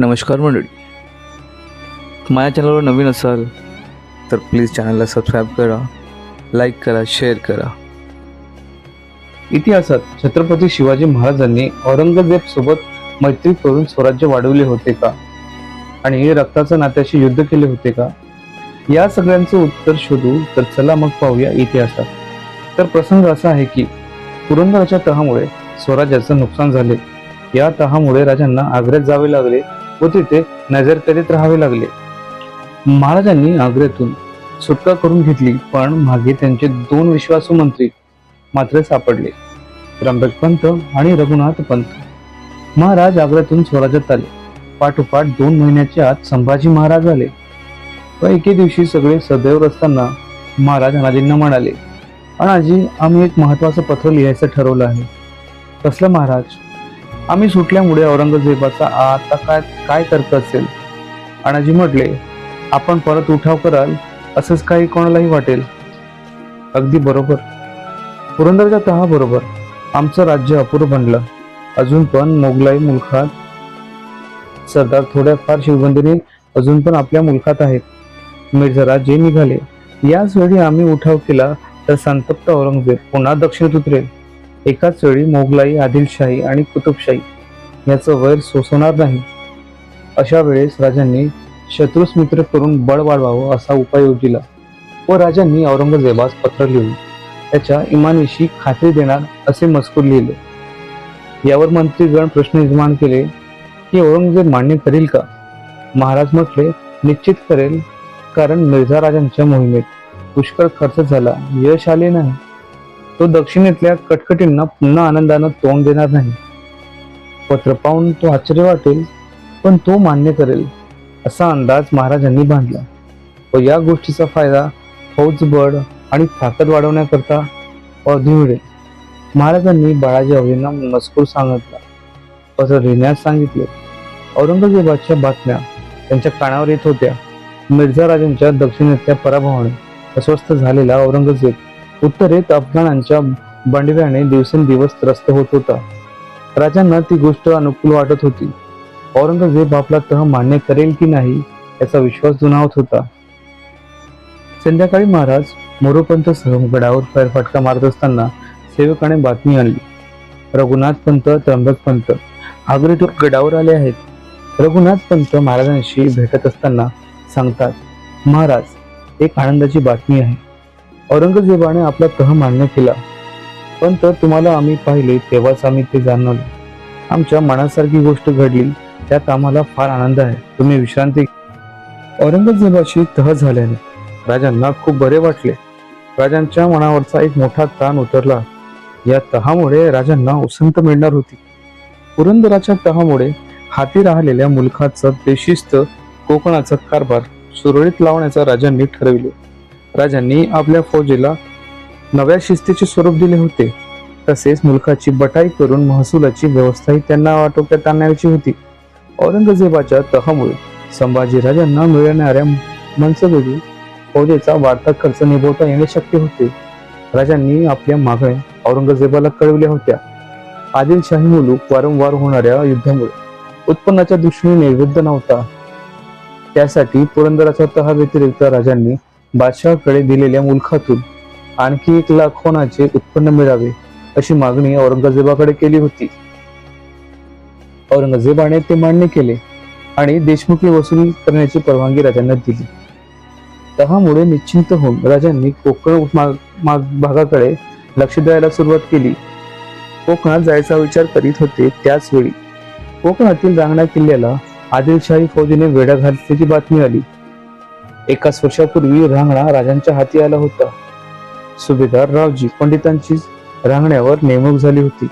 नमस्कार मंडळी. माझ्या चॅनलवर नवीन असाल तर प्लीज चॅनलला सबस्क्राईब करा लाईक करा शेअर करा. इतिहासात छत्रपती शिवाजी महाराजांनी औरंगजेब सोबत मैत्री करून स्वराज्य वाढवले होते का? आणि रक्ताच्या नात्याशी युद्ध केले होते का? या सगळ्यांचं उत्तर शोधू तर चला मग पाहूया इतिहासात. तर प्रसंग असा आहे की पुरंदराच्या तहामुळे स्वराज्याचं नुकसान झाले. या तहामुळे राजांना आग्र्यात जावे लागले. व तिथे नजर करीत राहावे लागले. महाराजांनी आग्र्यातून सुटका करून घेतली पण मागे त्यांचे दोन विश्वासू मंत्री मात्र सापडले. त्र्यंबक पंत आणि रघुनाथ पंत. महाराज आग्र्यातून स्वराज्यात आले. पाठोपाठ दोन महिन्याच्या आत संभाजी महाराज आले. व एके दिवशी सगळे सदैव असताना महाराज अनाजींना म्हणाले अनाजी आम्ही एक महत्वाचं पत्र लिहायचं ठरवलं आहे. कसलं महाराज? आम्ही सुटल्यामुळे औरंगजेबाचा आता काय काय तर्क असेल? अणाजी म्हटले आपण परत उठाव कराल असंच काही कोणालाही वाटेल. अगदी बरोबर. पुरंदरच्या तहा बरोबर आमचं राज्य अपुरं बनलं. अजून पण मोगलाई मुलखात सरदार थोड्याफार शिवबंदीने अजून पण आपल्या मुलखात आहेत. मिर्झरा जे निघाले याच वेळी आम्ही उठाव केला तर संतप्त औरंगजेब पुन्हा दक्षिणेत उतरेल. एकाच वेळी मोगलाई आदिलशाही आणि कुतुबशाही याचं वैर सोसवणार नाही. अशा वेळेस राजांनी शत्रूस मित्र करून बळ वाढवावं असा उपाय योजिला व राजांनी औरंगजेबास पत्र लिहून त्याच्या इमानीशी खात्री देणार असे मजकूर लिहिले. यावर मंत्रीगण प्रश्न निर्माण केले की औरंगजेब मान्य करील का? महाराज म्हटले निश्चित करेल कारण मिर्झा राजांच्या मोहिमेत पुष्कळ खर्च झाला यश आले नाही. तो दक्षिणेतल्या कटकटींना पुन्हा आनंदानं तोंड देणार नाही. पत्र पाहून तो आश्चर्य वाटेल पण तो मान्य करेल असा अंदाज महाराजांनी बांधला. व या गोष्टीचा फायदा फौजबळ आणि ताकद वाढवण्याकरता अवधी मिळेल. महाराजांनी बाळाजी अवधींना मजकूर सांगितला. पत्र लिहिण्यास सांगितले. औरंगजेबाच्या बातम्या त्यांच्या कानावर येत होत्या. मिर्झा राजांच्या दक्षिणेतल्या पराभवाने अस्वस्थ झालेला औरंगजेब उत्तरेत अफगाणांच्या बंडव्याने दिवसेंदिवस त्रस्त होत होता. राजांना ती गोष्ट अनुकूल वाटत होती. औरंगजेब आपला तह मान्य करेल की नाही याचा विश्वास दुणावत होता. संध्याकाळी महाराज मोरोपंतसह गडावर फेरफटका मारत असताना सेवकाने बातमी आणली. रघुनाथ पंत त्र्यंबक पंत आग्रेतून गडावर आले आहेत. रघुनाथ पंत महाराजांशी भेटत असताना सांगतात महाराज एक आनंदाची बातमी आहे. औरंगजेबाने आपला तह मान्य केला. पण तर तुम्हाला आम्ही पाहिले तेव्हाच आम्ही ते जाणवले आमच्या मनासारखी गोष्ट घडली त्यात आम्हाला फार आनंद आहे. तुम्ही विश्रांती औरंगजेबाशी तह झाल्याने राजांना खूप बरे वाटले. राजांच्या मनावरचा एक मोठा ताण उतरला. या तहामुळे राजांना उसंत मिळणार होती. पुरंदराच्या तहामुळे हाती राहिलेल्या मुलखाचं बेशिस्त कोकणाचा कारभार सुरळीत लावण्याचा राजांनी ठरविले. राजांनी आपल्या फौजेला नव्या शिस्तीचे स्वरूप दिले होते. तसेच मुलखाची बटाई करून महसुलाची व्यवस्थाही त्यांना आटोक्यात आणण्याची होती. औरंगजेबाच्या तहामुळे संभाजी राजांना मिळणाऱ्या मनसबेगी फौजेचा वाढता खर्च निभवता येणे शक्य होते. राजांनी आपल्या मागण्या औरंगजेबाला कळवल्या होत्या. आदिलशाही मुलूक वारंवार होणाऱ्या युद्धामुळे उत्पन्नाच्या दृष्टीने वृद्ध नव्हता. त्यासाठी पुरंदराच्या तहा व्यतिरिक्त राजांनी बादशहाकडे दिलेल्या मुलखातून आणखी एक लाख होनाचे उत्पन्न मिळावे अशी मागणी औरंगजेबाकडे केली होती. औरंगजेबाने ते मान्य केले आणि देशमुखी वसूल करण्याची परवानगी राजांना दिली. तहामुळे निश्चिंत होऊन राजांनी कोकण माग माग भागाकडे लक्ष द्यायला सुरुवात केली. कोकणात जायचा विचार करीत होते त्याच वेळी. कोकणातील रांगणा किल्ल्याला आदिलशाही फौजीने वेढा घातल्याची बातमी आली. एकाच वर्षापूर्वी रांगणा राजांच्या हाती आला होता. सुभेदार रावजी पंडितांची रांगण्यावर नेमणूक झाली होती.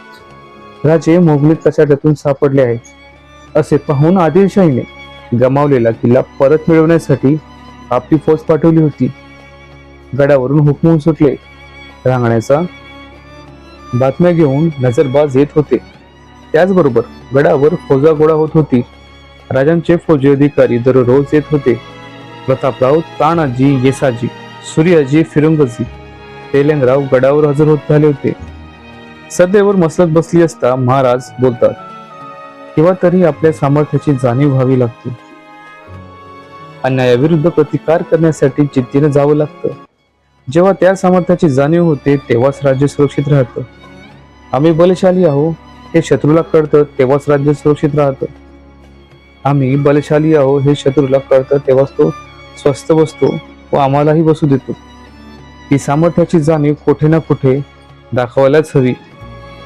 राजे मोगली कचाट्यातून सापडले आहेत असे पाहून आदिलशाहीने गमावलेला किल्ला परत मिळवण्यासाठी आपली फौज पाठवली होती. गडावरून हुकमून सुटले. रांगण्याचा बातम्या घेऊन नजरबाज येत होते. त्याचबरोबर गडावर फौजा गोळा होत होती. राजांचे फौजी अधिकारी दररोज येत होते. प्रतापराव तानाजी येसाजी सूर्याजी फिरंगजी तेलंगराव गडावर हजर होत झाले होते. सध्यावर मसलत बसली असता महाराज बोलतात किंवा तरी आपल्या सामर्थ्याची जाणीव व्हावी लागते. अन्यायाविरुद्ध प्रतिकार करण्यासाठी चित्तीने जावं लागतं. जेव्हा त्या सामर्थ्याची जाणीव होते तेव्हाच राज्य सुरक्षित राहतं. आम्ही बलशाली आहो हे शत्रूला कळतं तेव्हाच राज्य सुरक्षित राहतं. आम्ही बलशाली आहो हे शत्रूला कळतं तेव्हाच तो स्वस्त बसतो व आम्हालाही बसू देतो. ही सामर्थ्याची जाणीव कुठे ना कुठे दाखवायलाच हवी.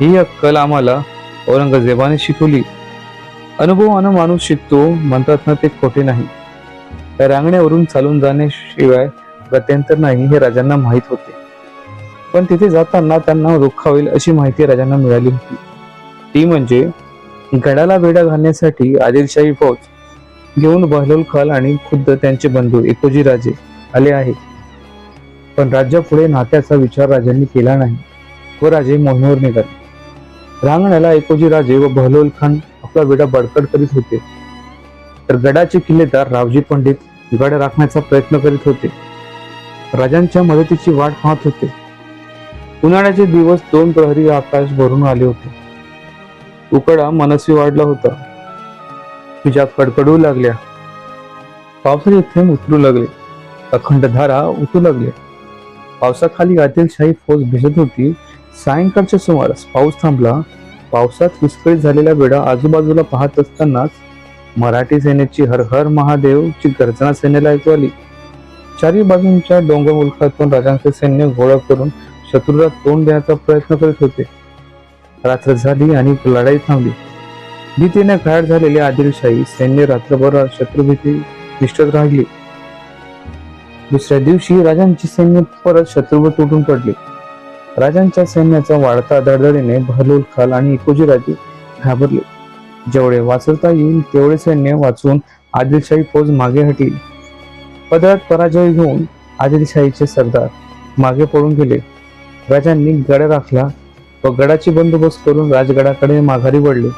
ही अक्कल आम्हाला औरंगजेबाने शिकवली. अनुभवानं माणूस शिकतो म्हणतात ना ते खोटे नाही. त्या रांगण्यावरून चालून जाण्याशिवाय गत्यंतर नाही हे राजांना माहीत होते. पण तिथे जाताना त्यांना दुःख होईल अशी माहिती राजांना मिळाली होती. ती म्हणजे गडाला वेढा घालण्यासाठी आदिलशाही फौज घेऊन बहलोल खान आणि खुद्द त्यांचे बंधू एकोजी राजे आले आहे पण राज्यापुढे नात्याचा विचार राजांनी केला नाही. व राजे मोहिमेवर निघाले. रांगण्याला एकोजी राजे व बहलोल खान आपला वेडा बडकट करीत होते. तर गडाचे किल्लेदार रावजी पंडित गड राखण्याचा प्रयत्न करीत होते. राजांच्या मदतीची वाट पाहत होते. उन्हाळ्याचे दिवस दोन प्रहरी आकाश भरून आले होते. उकडा मनस्वी वाढला होता. तुझ्या कडकडू लागल्या. पावसाचे थेंब उतरू लागले. अखंड धारा उतरू लागल्या पावसाखाली आदिलशाही फौज भिजत होती. सायंकाळच्या सुमारास पाऊस थांबला. पावसात विस्कळीत झालेला वेळा आजूबाजूला पाहत असतानाच मराठी सेनेची हर हर महादेवची गर्जना सैन्याला ऐकू आली. चारी बाजूंच्या डोंगर मुलखातून राजांचे सैन्य गोळा करून शत्रूला तोंड देण्याचा प्रयत्न करीत होते. रात्र झाली आणि लढाई थांबली. भीतीने घाट झालेली आदिलशाही सैन्य रात्रभर शत्रुभीती निष्ठत राहिली. दुसऱ्या दिवशी राजांची सैन्य परत शत्रूवर तुटून पडली. राजांच्या सैन्याचा वाढता धडधडीने बहलोल खाल आणि इकोजीराजे घाबरले. जेवढे वाचवता येईल तेवढे सैन्य वाचून आदिलशाही फौज मागे हटली पदरात पराजय घेऊन आदिलशाहीचे सरदार मागे पडून गेले. राजांनी गड राखला व गडाची बंदोबस्त करून राजगडाकडे माघारी वळले.